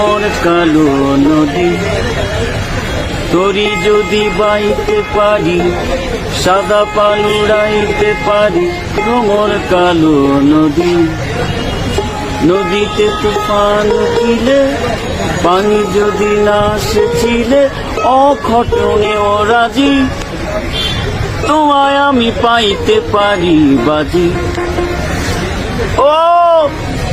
ভ্রমর কালো নদী। তরি যদি বাইতে পারি, সাদা পাল উড়াইতে পারি ভ্রমর কালো নদী। নদীতে তুফান উঠিলে, পানি যদি না সেছিলে অঘটনে ও রাজি। তোমায় আমি পাইতে পারি বাজি। ও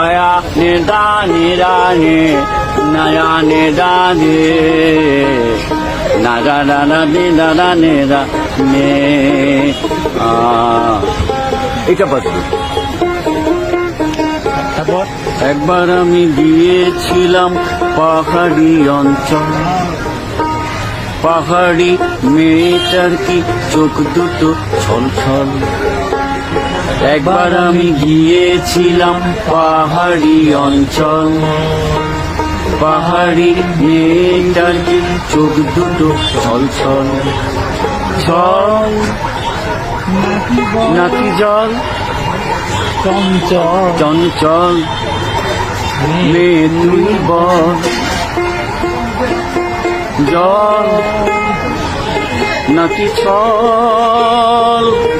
aya ni da ni da ni na ya ni da ni na da da da ni da da ni da ni a এটা বাজবে একবার আমি গিয়েছিলাম পাহাড়ি অঞ্চল পাহাড়ি মেয়েটার কি চোখ দুটো ছলছল একবার আমি গিয়েছিলাম পাহাড়ি অঞ্চল। পাহাড়ি মেয়েটার চোখ দুটো ছল ছল। নাকি জল? চঞ্চল। চঞ্চল। মেয়ে তুই বল জল? নাকি ছল?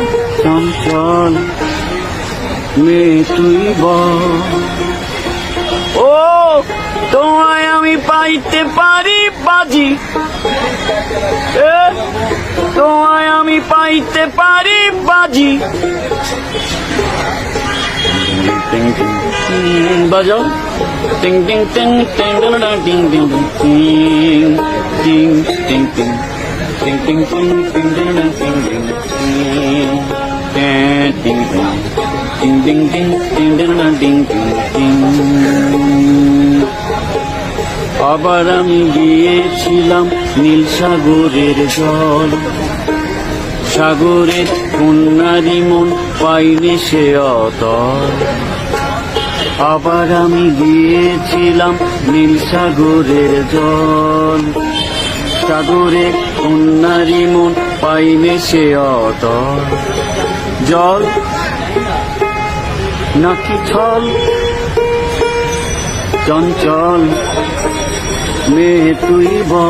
তুই বল ও তোমায় আমি পাইতে পারি বাজি তোমায় আমি পাইতে পারি বাজি টিং টিং টিং বাজাও টিং টিং টিং টিং টিং টিং টিং টিং টিং টিং টিং টিং টিং ডিং টিং টিং টিং টিং টিং টিং টিং টিং ডিং ডিং টিং টিং আবার আমি গিয়েছিলাম নীল সাগরের জল। সাগরের কন্যারি মন পাইনি সে অতল। আবার আমি গিয়েছিলাম নীল সাগরের জল। সাগরে কন্যারি মন পাইনি সে অত জল নাকি ছল? চঞ্চল মেয়ে তুই বল।